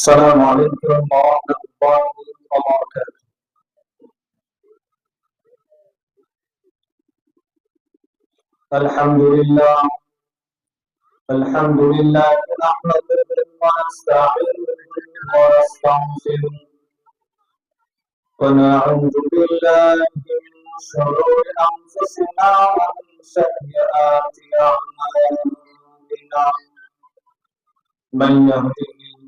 السلام عليكم ورحمة الله وبركاته. الحمد لله الحمد لله نحمده ونستعينه ونستغفره. ونعوذ بالله من شرور أنفسنا ومن سيئات أعمالنا. من الله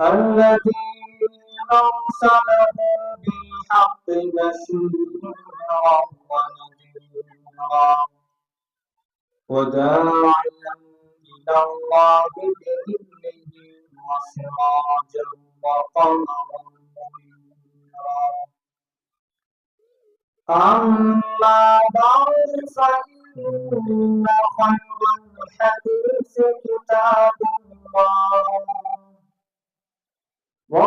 الذي أرسله بالحق بشيرا ونذيرا وداعيا إلى الله بإذنه وسراجا وقمرا منيرا أما بعد فإن خير الحديث كتاب الله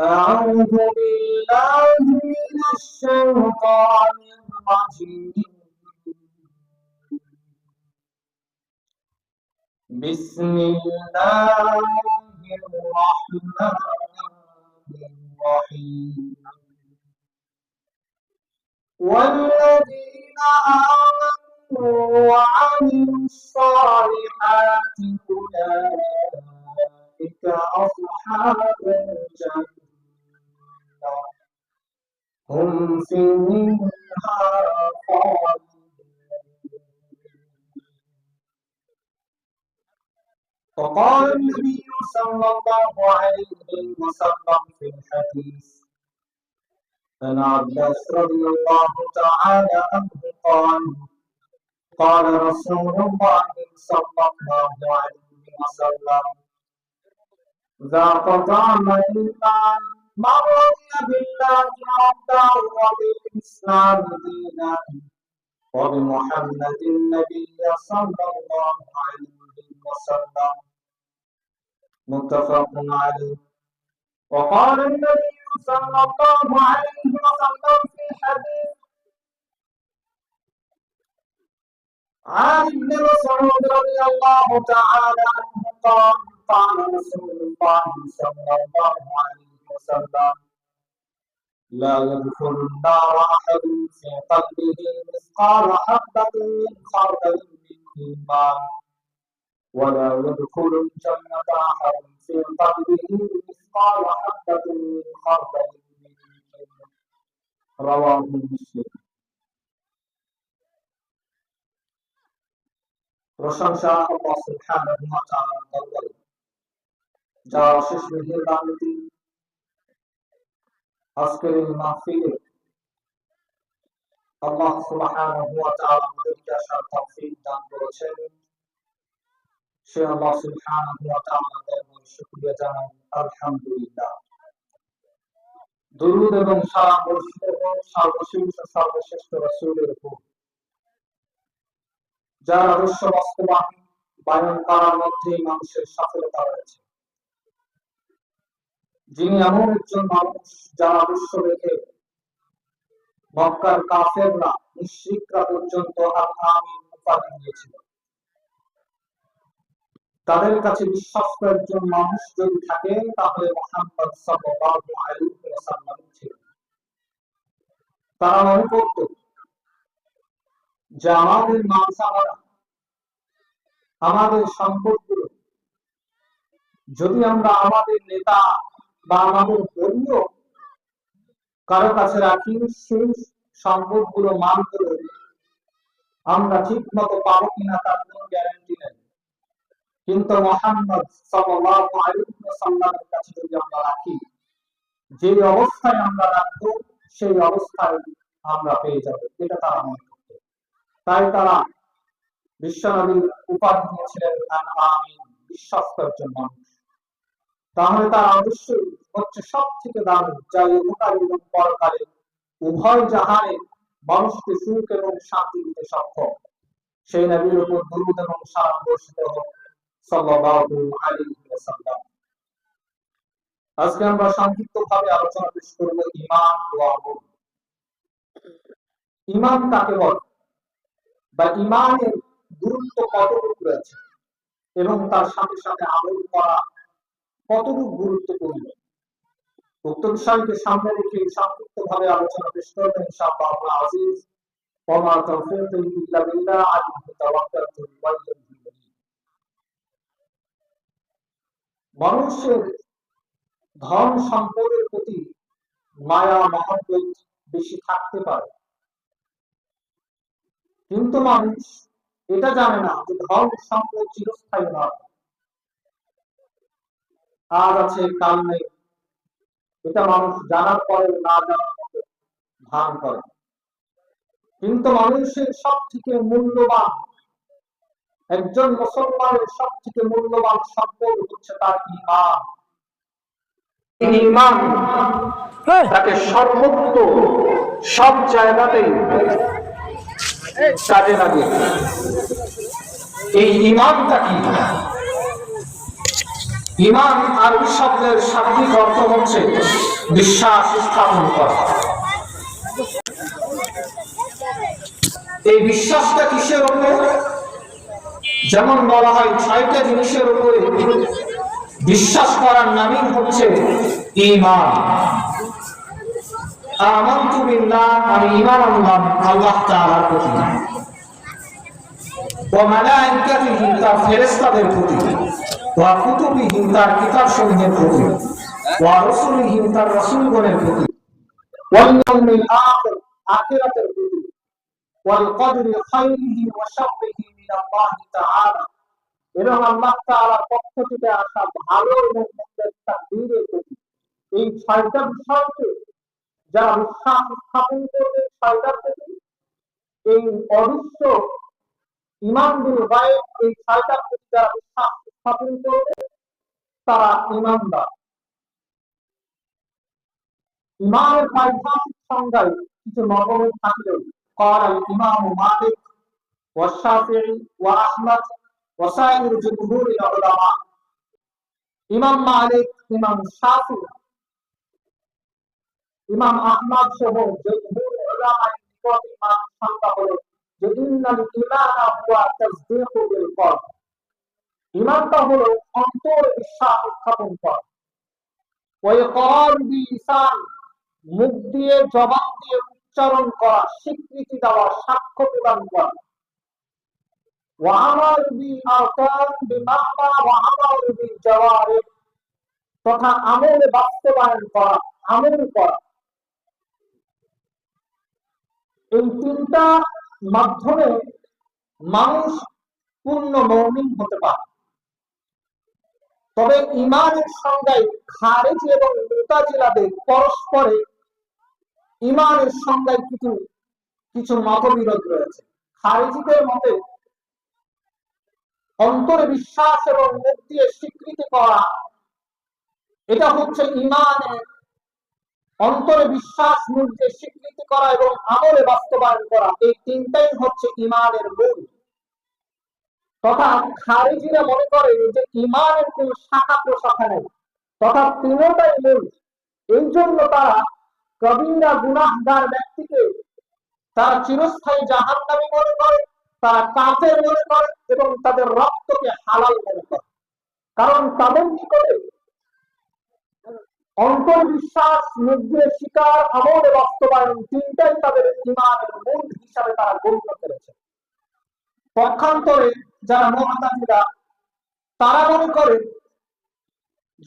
أعوذ بالله من الشيطان الرجيم. بسم الله الرحمن الرحيم. والذين آمنوا وعملوا الصالحات أولئك أصحاب الجنة. هم فيها فقال النبي صلى الله عليه وسلم في الحديث عن عباس رضي الله تعالى عنه قال قال رسول الله صلى الله عليه وسلم ذاق طعم الإيمان من رضي بالله ربا وبالإسلام دينا. وبمحمد النبي صلى الله عليه وسلم. متفق عليه. وقال النبي صلى الله عليه وسلم في حديث عن ابن مسعود رضي الله تعالى عنه قال قال رسول الله صلى الله عليه وسلم لا يدخل النار أحد في قلبه مثقال حبة من خردل من إيمان ولا يدخل الجنة أحد في قلبه مثقال حبة من خردل من كبر رواه مسلم প্রশংসা আল্লাহ সুবহানাহু ওয়া তাআলার দরবারে যার অশেষ মেহেরবানিতে আজকের এই মাহফিলে আল্লাহ সুবহানাহু ওয়া তাআলা আমাদেরকে আসার তৌফিক দান করেছেন। সে আল্লাহ সুবহানাহু ওয়া তাআলার দরবারে শুকরিয়া জানাই। আলহামদুলিল্লাহ। দরুদ এবং সালাম বর্ষিত হোক, সর্বশেষ সর্বশ্রেষ্ঠ রাসূলের উপর যার আদর্শ বাস্তবায়ন, বায়ন করার মধ্যে মানুষের সফলতা রয়েছে। যিনি এমন একজন মানুষ যার আদর্শ রেখে মক্কার কাফেররা মুশরিকরা পর্যন্ত আমিন উপাধি দিয়েছিল। তাদের কাছে বিশ্বস্ত একজন মানুষ যদি থাকে, তাহলে মোহাম্মদ সাল্লাল্লাহু আলাইহি ওয়াসাল্লাম ছিলেন। তারা মনে করত যে আমাদের মানসামারা আমাদের সম্পদগুলো, যদি আমরা আমাদের নেতা বা আমাদের ধর্মীয় কারও কাছে রাখি, সেই গুলো আমরা ঠিক মতো পাবো কিনা তার গ্যারান্টি নেই। কিন্তু মোহাম্মদ কাছে যদি আমরা রাখি যে অবস্থায় আমরা রাখব, সেই অবস্থায় আমরা পেয়ে যাব। এটা তারা মনে করত তাই তারা বিশ্বনবীর উপাধি দিয়েছিলেন আমি বিশ্বস্ত একজন মানুষ। তাহলে তারা অবশ্যই হচ্ছে সব থেকে দামি যা উপকার এবং পরকালে উভয় জাহানে মানুষকে সুখ এবং শান্তি দিতে সক্ষম। সেই নবীর উপর দুরুদ এবং সালাম বর্ষিত হোক। সাল্লাল্লাহু আলাইহি আজকে আমরা সংক্ষিপ্ত ভাবে আলোচনা পেশ করব ইমান ও আমল। ইমান কাকে বলে? বা ইমানের গুরুত্ব কতটুকু রয়েছে? এবং তার সাথে সাথে আমল করা কতটুকু গুরুত্বপূর্ণ? উক্ত বিষয়কে সামনে রেখে সংক্ষিপ্ত ভাবে আলোচনা পেশ করবেন আজিজ। মানুষের ধন সম্পদের প্রতি মায়া, মহব্বত বেশি থাকতে পারে। কিন্তু মানুষ এটা জানে না যে ধন সম্পদ চিরস্থায়ী নয়। আজ আছে কাল নেই। এটা মানুষ জানার পরে না জানার মতো ভান করে। কিন্তু মানুষের সব থেকে মূল্যবান একজন মুসলমানের সব থেকে মূল্যবান সম্পদ হচ্ছে তার ইমান ইমান তাকে সর্বত্র সব জায়গাতেই কাজে লাগে এই ইমানটা কি? ইমান আরবি শব্দের শাব্দিক অর্থ হচ্ছে বিশ্বাস স্থাপন করা। এই বিশ্বাসটা কিসের উপর? যেমন বলা হয়, ছয়টা জিনিসের উপরে বিশ্বাস করার নামই হচ্ছে ইমান। আমান্তু বিল্লাহ, আমি ইমান আনলাম আল্লাহ তাআলার প্রতি। মালাইকাতিহি, তার প্রতি। ওয়া কুতুবিহি তার পক্ষ থেকে আসা ভালো এবং মন্দের প্রতি। এই ছয়টা বিষয়কে যারা বিশ্বাস স্থাপন করবে, ছয়টার প্রতি এই অদৃশ্য ইমান বিল গায়েব এই ছয়টার প্রতি যারা বিশ্বাস স্থাপন করবে তারা ইমানদার ইমানের পারিভাষিক সংজ্ঞায় কিছু নবমের থাকলেও قال الإمام مالك والشافعي وأحمد وسائر جمهور العلماء ইমাম মালিক ইমাম শাফি ইমাম আহমদ সহ জমহুর উলামায়ে নিকট ইমান সংজ্ঞা হলো ইন্না ইমানটা হলো অন্তর বিশ্বাস স্থাপন করা। ওই কর বিসান মুখ দিয়ে জবাব দিয়ে উচ্চারণ করা, স্বীকৃতি দেওয়া, সাক্ষ্য প্রদান করা। বি বি বি তথা আমল বাস্তবায়ন করা, আমল করা। এই তিনটা মাধ্যমে মানুষ পূর্ণ মৌমিন হতে পারে। তবে ইমানের সংজ্ঞায় খারেজি এবং মুতাজিলাদের পরস্পরে ইমানের সংজ্ঞায় কিছু কিছু মতবিরোধ রয়েছে। খারেজিদের মতে অন্তরে বিশ্বাস এবং মুখ দিয়ে স্বীকৃতি করা এটা হচ্ছে ইমানের অন্তরে বিশ্বাস দিয়ে স্বীকৃতি করা এবং আমলে বাস্তবায়ন করা, এই তিনটাই হচ্ছে ইমানের মূল। তথা খারিজিরা মনে করে যে ইমানের কোন শাখা প্রশাখা নেই, তথা তিনটাই মূল। এই জন্য তারা কবিরা, গুনাহগার ব্যক্তিকে তারা চিরস্থায়ী জাহান্নামী মনে করে, তারা কাফের মনে করে এবং তাদের রক্তকে হালাল মনে করে। কারণ তাদের নিকটে অন্তর্বিশ্বাস মুদ্রের শিকার আমল বাস্তবায়ন তিনটাই তাদের ইমানের মূল হিসাবে তারা গণ্য করেছে পক্ষান্তরে যারা মহাতাজিরা তারা মনে করে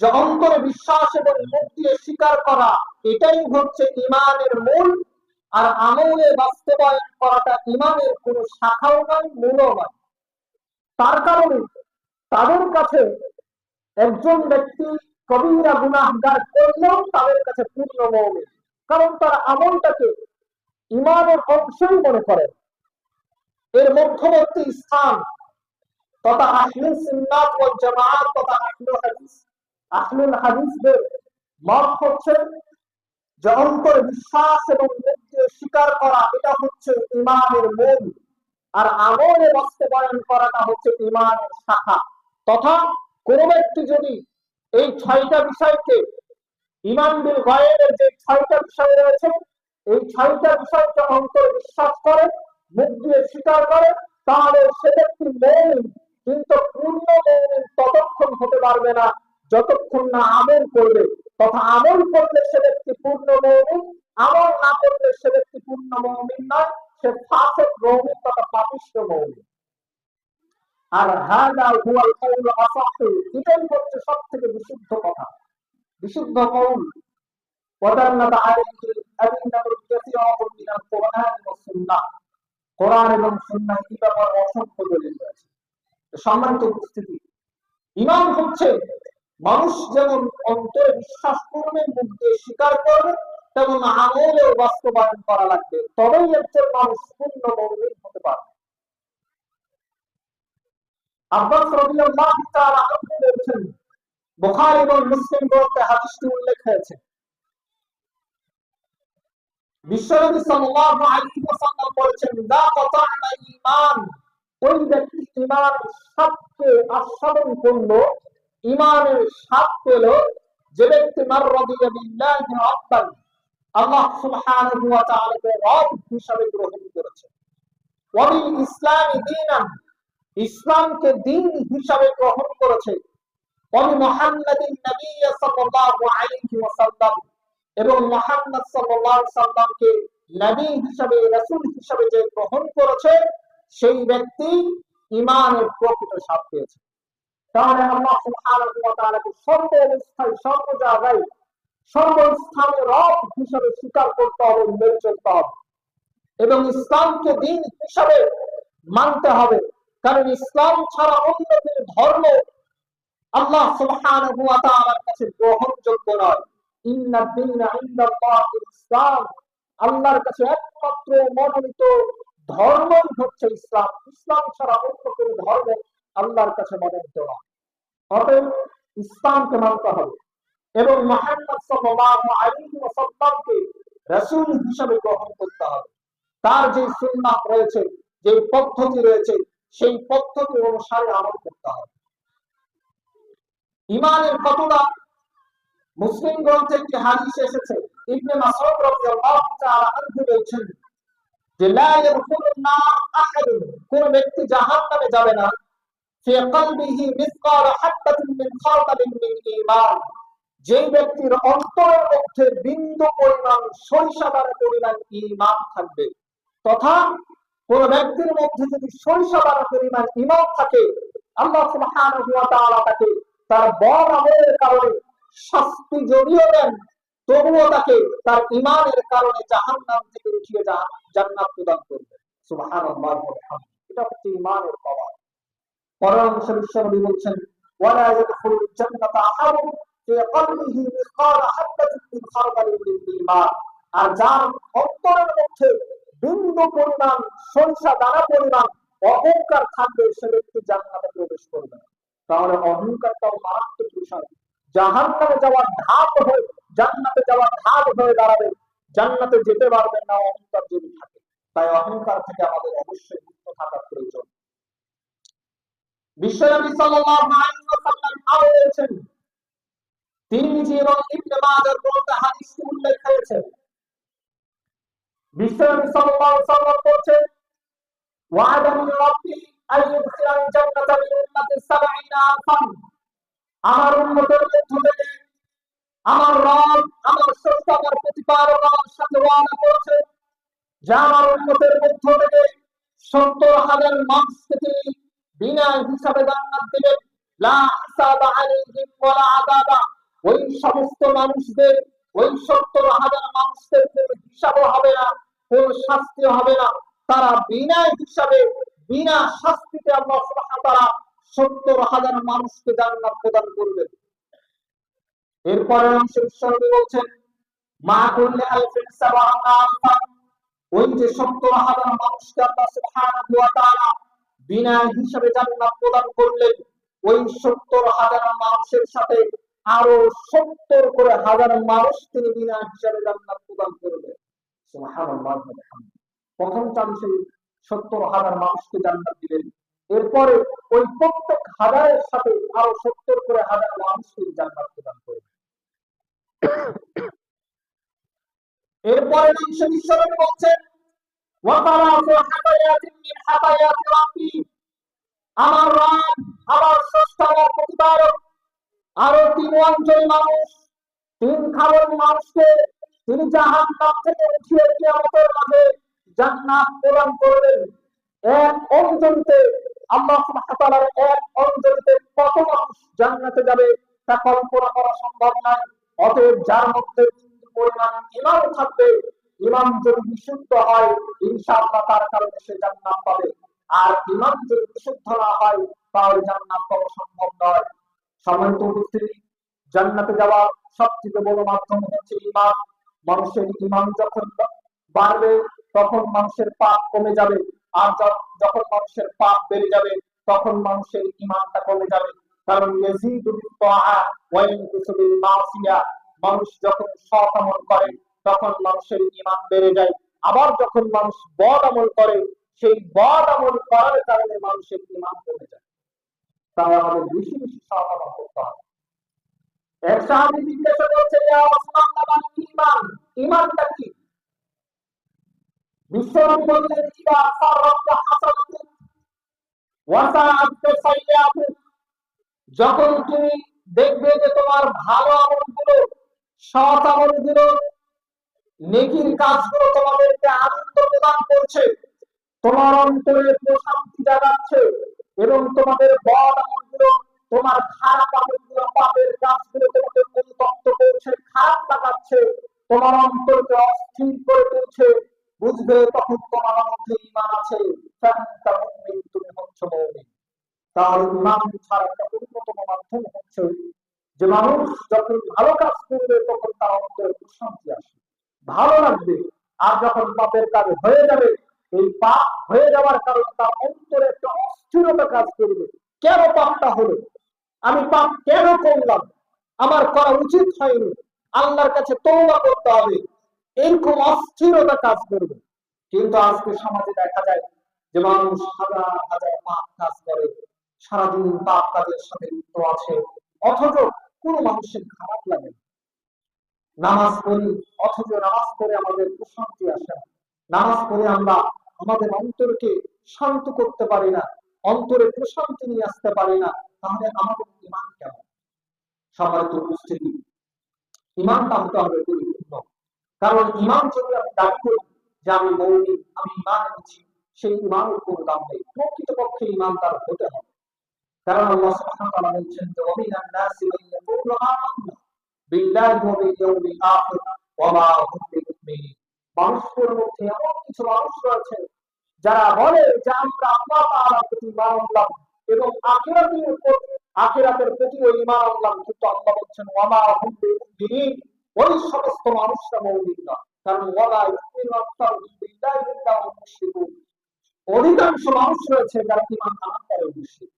যে অন্তরে বিশ্বাস এবং মুখ দিয়ে স্বীকার করা, এটাই হচ্ছে ইমানের মূল আর আমলে বাস্তবায়ন করাটা ইমানের কোন শাখাও নয়, মূলও নয়। তার কারণে তাদের কাছে একজন ব্যক্তি কবিরা গুনাহগার করলেও তাদের কাছে পূর্ণ মৌলিক। কারণ তারা আমলটাকে ইমানের অংশই মনে করেন এর মধ্যবর্তী স্থান তথা আহলে সুন্নাত ওয়াল জামাআত তথা আহলে হাদিস। হাদিসদের মত হচ্ছে যে অন্তরে বিশ্বাস এবং স্বীকার করা, এটা হচ্ছে ইমানের মূল। আর আমলে বাস্তবায়ন করাটা হচ্ছে ইমানের শাখা। তথা কোন ব্যক্তি যদি এই ছয়টা বিষয়কে ইমান বিল গায়েবের যে ছয়টা বিষয় রয়েছে, এই ছয়টা বিষয়কে অন্তরে বিশ্বাস করে, মুখ দিয়ে স্বীকার করে, তাহলে সে ব্যক্তি মৌলিক কিন্তু পূর্ণ মৌলিক ততক্ষণ হতে পারবে না, যতক্ষণ না আমল করবে। তথা আমল করলে সে ব্যক্তি পূর্ণ মৌলিক আমল না করলে সে ব্যক্তি পূর্ণ মৌলিক নয়, সে ফাসেক মৌলিক তথা পাপিষ্ঠ মৌলিক আর হাদা হুয়াল কওল আসাহু এটাই হচ্ছে সব থেকে বিশুদ্ধ কথা। বিশুদ্ধ কৌল মিনাল কুরআন কোরআন এবং অসংখ্য দলিল তো সম্মানিত উপস্থিতি ইমান হচ্ছে মানুষ যেমন অন্তরে বিশ্বাস করবে, মুখ দিয়ে স্বীকার করবে, তেমন আমলেও বাস্তবায়ন করা লাগবে। তবেই একজন মানুষ পূর্ণ মৌলিক হতে পারবে। আব্বাস রাদিয়াল্লাহু তাআলা বলেছেন, বুখারী এবং মুসলিম গ্রন্থে হাদিসটি উল্লেখ হয়েছে। বিশ্বনবী সাল্লাল্লাহু আলাইহি ওয়াসাল্লাম বলেছেন কাতা'না ঈমান। ওই ব্যক্তি ঈমানের পেল যে ব্যক্তি বিল্লাহি রাব্বান আল্লাহ সুবহানাহু ওয়া তাআলাকে রব হিসাবে গ্রহণ করেছে। ওয়া বিল ইসলামি দীনান। ইসলামকে দিন হিসাবে গ্রহণ করেছে। এবং মোহাম্মদ সাল্লামকে নবী হিসাবে, রাসূল হিসাবে যে গ্রহণ করেছে, সেই ব্যক্তি ঈমানের প্রকৃত স্বাদ পেয়েছে। তাহলে আল্লাহ সুবহানাহু সর্ব অবস্থায় সর্ব জায়গায় সর্বস্থানে রব হিসাবে স্বীকার করতে হবে, মেনে চলতে হবে। এবং ইসলামকে দিন হিসাবে মানতে হবে। কারণ ইসলাম ছাড়া অন্য কোনো ধর্ম আল্লাহ সুবহানাহু ওয়া তাআলার কাছে গ্রহণযোগ্য নয়। ইন্না দীনা ইনদাল্লাহিল ইসলাম। আল্লাহর কাছে একমাত্র মনোনীত ধর্মই হচ্ছে ইসলাম। ইসলাম ছাড়া অন্য কোনো ধর্ম আল্লাহর কাছে মনোনীত নয়। অতএব ইসলামকে মানতে হবে এবং মুহাম্মদ সাল্লাল্লাহু আলাইহি ওয়াসাল্লামকে রাসূল হিসাবে গ্রহণ করতে হবে। তার যে সুন্নাহ রয়েছে, যে পদ্ধতি রয়েছে সেই পদ্ধতি অনুসারে আমল করতে হবে। ইমানের কতটা মুসলিম গ্রন্থে একটি হাদিস এসেছে, ইবনে মাসউদ রাদিয়াল্লাহু তাআলা আনহু বলছেন যে, লা ইয়াদখুলুন নার আহাদুন, কোন ব্যক্তি জাহান্নামে যাবে না, ফি কলবিহি মিসকাল মিন মিন ঈমান। যেই ব্যক্তির অন্তরের মধ্যে বিন্দু পরিমাণ সরিষাদার পরিমাণ ঈমান থাকবে, তথা কোন ব্যক্তির মধ্যে যদি সরিষাদার পরিমাণ ঈমান থাকে, আল্লাহ তাকে তার বদ আমলের কারণে শাস্তি যদিও দেন। তবুও তাকে তার ইমানের কারণে জাহান নাম থেকে উঠিয়ে জান্নাত প্রদান করবে এটা হচ্ছে ইমানের বিশ্বনবী বলছেন আর যার অন্তরের মধ্যে বিন্দু পরিমাণ, সরিষা দানা পরিমাণ, অহংকার থাকবে সে ব্যক্তি জান্নাতে প্রবেশ করবে তাহলে অহংকারটাও মারাত্মক বিষয়। জাহান নামে যাওয়ার ধাপ হয়ে, জান্নাতে যাওয়ার ধাপ হয়ে দাঁড়াবে। জান্নাতে যেতে পারবেন না, অহংকার যদি থাকে। তাই অহংকার থেকে আমাদের অবশ্যই মুক্ত থাকার প্রয়োজন। বিশ্বনবী সাল্লাল্লাহু আলাইহি ওয়াসাল্লাম আরও বলেছেন, তিরমিজি এবং ইবনে মাজাহ হাদিসটি উল্লেখ হয়েছে বিশ্বনবী সাল্লাল্লাহু আলাইহি ওয়াসাল্লাম বলেছেন ওয়াদানি রাব্বি আইয়ুদখিলাল জান্নাতা উম্মতি 70 আলফান আমার উন্মতের মধ্য থেকে আমার রব, আমার স্রষ্টা, আমার প্রতিপালক আমার সাথে ওয়াদা করেছে যে আমার উন্মতের মধ্য থেকে সত্তর হাজার বিনা হিসাবে জান্নাত সমস্ত মানুষদের, ওই সত্তর হাজার মানুষদের হিসাবও হবে না। কোন শাস্তিও হবে না। তারা বিনা হিসাবে, বিনা শাস্তিতে আল্লাহ ওয়া সত্তর হাজার মানুষকে জান্নাত প্রদান করবেন। এরপরে অংশ ঈশ্বরী বলছেন মা করলে আলফিন ওই যে সত্তর হাজার মানুষকে আল্লাহ সুবহানাহু ওয়া তাআলা বিনা হিসাবে জান্নাত প্রদান করলেন, ওই সত্তর হাজার মানুষের সাথে আরও সত্তর করে হাজার মানুষ তিনি বিনা হিসাবে জান্নাত প্রদান করবেন। প্রথম চান্সে সত্তর হাজার মানুষকে জান্নাত দিলেন। এরপরে ওই প্রত্যেক হাজারের সাথে আরও সত্তর করে হাজার মানুষকে জান্নাত প্রদান করবেন এরপরে বলছেন আমার আরও তিন অঞ্চল মানুষ, তিন খাবার মানুষকে তিনি জাহান নাম থেকে উঠিয়ে মাঝে জান্নাত প্রদান করবেন এক আল্লাহ সুবহানাহু এক কত মানুষ জান্নাতে যাবে তা কল্পনা করা সম্ভব নয়। অতএব যার মধ্যে পরিমাণ ইমান থাকবে ইমান যদি বিশুদ্ধ হয়, ইনশাআল্লাহ তার কারণে সে জান্নাত পাবে। আর ইমান যদি বিশুদ্ধ না হয়, তাহলে জান্নাত পাওয়া সম্ভব নয়। সম্মানিত উপস্থিতি, জান্নাতে যাওয়ার সবথেকে বড় মাধ্যম হচ্ছে ইমান মানুষের ইমান যখন বাড়বে, তখন মানুষের পাপ কমে যাবে। আর যখন মানুষের পাপ বেড়ে যাবে, তখন মানুষের ইমানটা কমে যাবে। কারণ মানুষ যখন সৎ আমল করে, তখন মানুষের ইমান বেড়ে যায়। আবার যখন মানুষ বদ আমল করে, সেই বদ আমল করার কারণে মানুষের ইমান কমে যায়। তাই আমাদের বেশি বেশি সৎ আমল করতে হবে। জিজ্ঞাসা করছে কি? বললেন যখন তুমি দেখবে যে তোমার ভালো আমলগুলো, সৎ আমল আমলগুলো, নেকির কাজগুলো তোমাদেরকে আনন্দ প্রদান করছে, তোমার অন্তরে প্রশান্তি জাগাচ্ছে এবং তোমাদের বদ আমলগুলো তোমার খারাপ আমলগুলো পাপের কাজগুলো তোমাকে অনুতপ্ত করছে, খারাপ লাগাচ্ছে। তোমার অন্তরকে অস্থির করে তুলছে। বুঝবে তখন তোমার মধ্যে ইমান আছে। তুমি হচ্ছ মুমিন। তার ইমান ছাড়া একটা অন্যতম মাধ্যম হচ্ছে, যে মানুষ যখন ভালো কাজ করবে, তখন তার অন্তরে প্রশান্তি আসে ভালো লাগবে। আর যখন পাপের কাজ হয়ে যাবে এই পাপ হয়ে যাওয়ার কারণে তার অন্তরে একটা অস্থিরতা কাজ করবে কেন পাপটা হলো আমি পাপ কেন করলাম। আমার করা উচিত হয়নি। আল্লাহর কাছে তৌবা করতে হবে। এরকম অস্থিরতা কাজ করবে। কিন্তু আজকে সমাজে দেখা যায় যে মানুষ হাজার হাজার পাপ কাজ করে। সারাদিন পাপ কাজের সাথে লিপ্ত আছে। অথচ কোনো মানুষের খারাপ লাগে নামাজ পড়ি, অথচ নামাজ পড়ে আমাদের প্রশান্তি আসে না। নামাজ পড়ে আমরা আমাদের অন্তরকে শান্ত করতে পারি না। অন্তরে প্রশান্তি নিয়ে আসতে পারি না। তাহলে আমাদের হবে কারণ ইমান যদি আমি দাবি করি যে আমি আমি ইমান এনেছি, সেই কোনো দাম নেই। প্রকৃতপক্ষে ইমান তার হতে হবে। কারণ আল্লাহ তাআলা যে, ওয়া আখির। ওয়া মা হুম মানুষের মধ্যে এমন কিছু মানুষ যারা বলে যে, আমরা আল্লাহ তাআলার প্রতি আনলাম এবং আখিরাতের উপর আখিরাতের প্রতি ওই ঈমান আনলাম কিন্তু আল্লাহ বলছেন ওই সমস্ত মানুষরা মুমিন না। কারণ ওয়ালা আকতারুহুম বিল্লাহি ইল্লা অধিকাংশ মানুষ রয়েছে যারা আনার পরেও মুশরিক।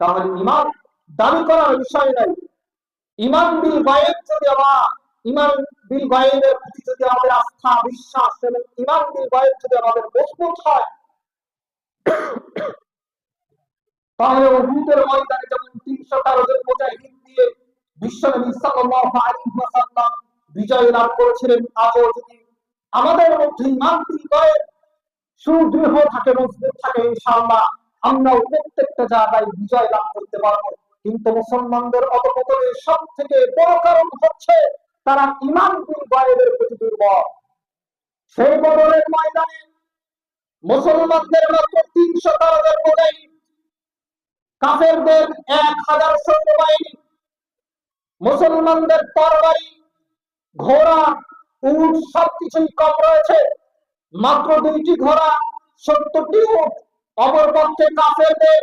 তাহলে ইমান দাবি করার বিষয় নাই। ইমান বিল গায়েব যদি আমরা ইমান বিল গায়েবের প্রতি যদি আমাদের আস্থা, বিশ্বাস এবং ইমান বিল গায়েব যদি আমাদের মজবুত হয় তাহলে উহুদের ময়দানে যেমন তিনশো জন মুজাহিদ দিয়ে বিশ্বনবী সাল্লাল্লাহু আলাইহি ওয়াসাল্লাম বিজয় লাভ করেছিলেন। আজও যদি আমাদের মধ্যে সুদৃঢ় থাকে, মজবুত থাকে, ইনশাআল্লাহ আমরা প্রত্যেকটা জায়গায় বিজয় লাভ করতে কিন্তু মুসলমানদের অধপতনের সব থেকে বড় কারণ হচ্ছে তারা ইমান গায়েবের প্রতি দুর্বল। সেই বদলের ময়দানে মুসলমানদের মাত্র তিনশো তারাদের মুজাহিদ কাফেরদের এক হাজার সৈন্যবাহিনী, মুসলমানদের তরবারি, ঘোড়া, উট সবকিছুই কম রয়েছে। মাত্র দুইটি ঘোড়া, সত্তরটি উট। অপরপক্ষে কাফেরদের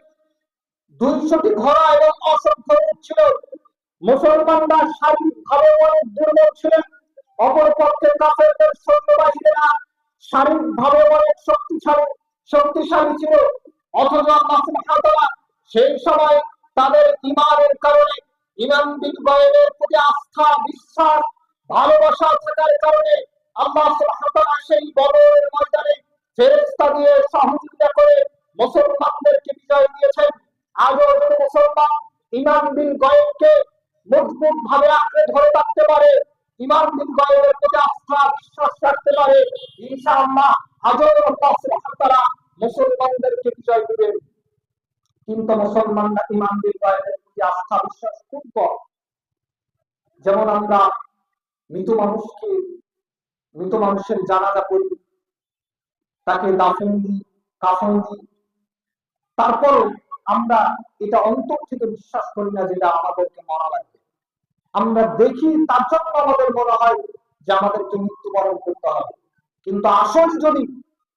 দুইশোটি ঘোড়া এবং অসংখ্য উট ছিল। মুসলমানরা শারীরিকভাবে অনেক দুর্বল ছিলেন। অপরপক্ষে কাফেরদের সৈন্যবাহিনীরা শারীরিকভাবে অনেক শক্তিশালী শক্তিশালী ছিল। অথচ আল্লাহ সুবহানাহু ওয়া তাআলা সেই সময় তাদের ইমানের কারণে ইমান বিন গয়েবের প্রতি আস্থা, বিশ্বাস, ভালোবাসা থাকার কারণে আল্লাহ সুবহানাহু সেই বদরের ময়দানে ফেরেশতা দিয়ে সহযোগিতা করে মুসলমানদেরকে বিজয় দিয়েছেন। আজও মুসলমান ইমান বিন গয়েবকে মজবুত ভাবে আঁকড়ে ধরে রাখতে পারে ইমান বিন গয়েবের প্রতি আস্থা, বিশ্বাস রাখতে পারে, ইনশাআল্লাহ আজও মুসলমানদেরকে বিজয় দিবেন। কিন্তু মুসলমানরা ইমান বিন প্রতি আস্থা বিশ্বাস খুব কম। যেমন আমরা মৃত মানুষকে, মৃত মানুষের জানাজা করি তাকে দাফন দিই কাফন দিই তারপরও আমরা এটা অন্তর থেকে বিশ্বাস করি না যেটা আমাদেরকে মরা লাগবে। আমরা দেখি তার জন্য আমাদের মনে হয় যে আমাদেরকে মৃত্যুবরণ করতে হবে। কিন্তু আসল যদি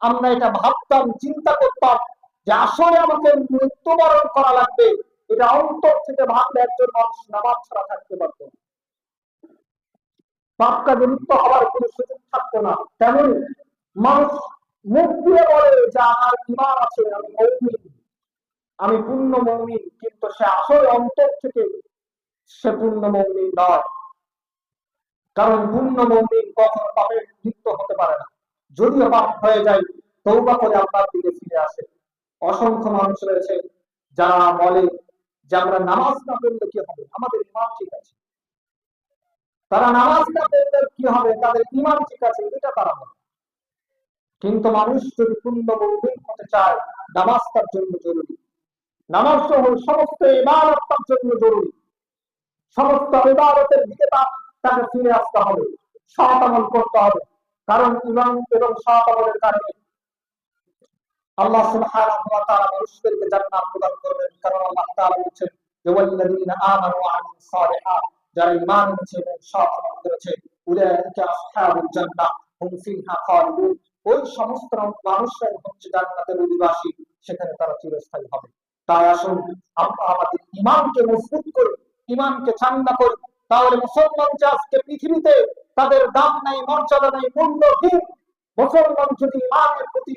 আমরা এটা ভাবতাম, চিন্তা করতাম যে আসলে আমাকে মৃত্যুবরণ করা লাগবে, এটা অন্তর থেকে ভাবলে একজন মানুষ নামাজ ছাড়া থাকতে পারতো পাপ কাজে লিপ্ত হওয়ার সুযোগ থাকতো না। মানুষ মুখ দিয়ে বলে যে, আমার ইমান আছে, আমি মৌমিন। আমি পূর্ণ মৌমিন। কিন্তু সে আসলে অন্তর থেকে সে পূর্ণ মৌমিন নয়। কারণ পূর্ণ মৌমিন কখনো পাপে লিপ্ত হতে পারে না। যদিও পাপ হয়ে যায় তৌবা করে আপনার দিকে ফিরে আসে। অসংখ্য মানুষ রয়েছে যারা বলে যে আমরা নামাজ না পড়লে কি হবে? আমাদের ইমান ঠিক আছে। তারা নামাজ না পড়লে কি হবে? তাদের ইমান ঠিক আছে, এটা তারা বলে। কিন্তু মানুষ যদি পূর্ণ মৌমিন হতে চায়, নামাজ তার জন্য জরুরি। নামাজ সহ সমস্ত ইবাদত তার জন্য জরুরি। সমস্ত ইবাদতের দিকে তাকে ফিরে আসতে হবে। সৎ আমল করতে হবে। কারণ ইমান এবং সৎ আমলের কারণে আল্লাহ সুবহানাহু ওয়া তাআলা মানুষদেরকে জান্নাত প্রদান করবেন। কারণ আল্লাহ তাআলা আমানু ওয়া আমিলুস সালিহাত যারা ঈমান এনেছে এবং সৎ আমল করেছে, উলাইকা আসহাবুল জান্নাহ হুম ফিহা খালিদুন। ওই সমস্ত হচ্ছে জান্নাতের অধিবাসী, সেখানে তারা চিরস্থায়ী হবে। তাই আসুন, আমরা আমাদের ইমানকে মজবুত করি ইমানকে ঠান্ডা করি। তাহলে মুসলমান যে আজকে পৃথিবীতে তাদের দাম নাই, মর্যাদা নাই মূল্যহীন মুসলমান যদি ইমানের প্রতি